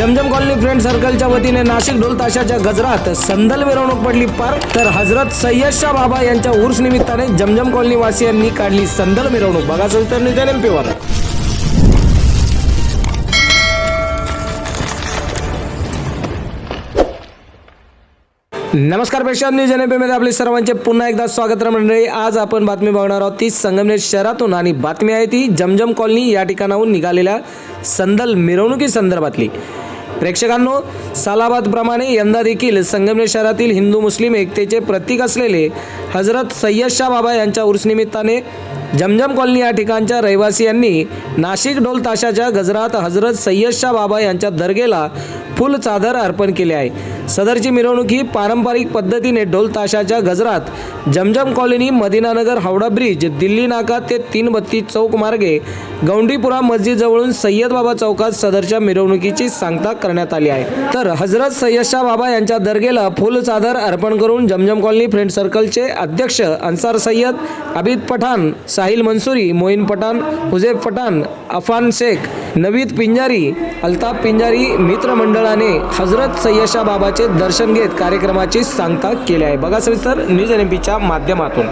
जमजम colony friend सर्कलच्या वतीने नाशिक ढोल ताशाच्या गजरात संदल मिरवणूक पडली पार. तर हजरत सय्यदशाह बाबा यांच्या उर्स निमित्ताने जमजम कॉलनी वासियांनी काढली संदल मिरवणूक. बघा सविस्तर न्यूज एम वर नमस्कार प्रेक्षक न्यूज एनमध्ये आपले सर्वांचे पुन्हा एकदा स्वागत मंडळी. आज आपण बातमी बघणार आहोत ती संगमनेर शहरातून आणि बातमी आहे ती जमजम कॉलनी या ठिकाणाहून निघालेल्या संदल मिरवणुकी संदर्भातली प्रेक्षकांनो सालाबादप्रमाणे यंदा देखील संगमनेर शहरातील हिंदू मुस्लिम एकतेचे प्रतीक असलेले हजरत सय्यद शाह बाबा यांच्या उर्सनिमित्ताने जमजम कॉलनी या ठिकाणच्या रहिवासियांनी नाशिक ढोल ताशाच्या गजरात हजरत सय्यदशाह बाबा यांच्या दर्गेला फुल चादर अर्पण केले आहे. सदरची मिरवणूक ही पारंपरिक पद्धतीने ढोल ताशाच्या गजरात जमजम कॉलनी मदिनानगर हावडा ब्रिज दिल्ली नाका ते तीन बत्ती चौक मार्गे गौंडीपुरा मस्जिदजवळून सय्यद बाबा चौकात सदरच्या मिरवणुकीची सांगता करण्यात आली आहे. तर हजरत सय्यदशाह बाबा यांच्या दर्गेला फुल चादर अर्पण करून जमजम कॉलनी फ्रेंड सर्कलचे अध्यक्ष अन्सार सय्यद अबिद पठाण साहिल मंसुरी मोईन पठाण हुजेब पठाण अफान शेख नवीद पिंजारी अल्ताफ पिंजारी मित्रमंडळाने हजरत सय्यशा बाबाचे दर्शन घेत कार्यक्रमाची सांगता केली आहे. बघा सविस्तर न्यूज एन पीच्या माध्यमातून.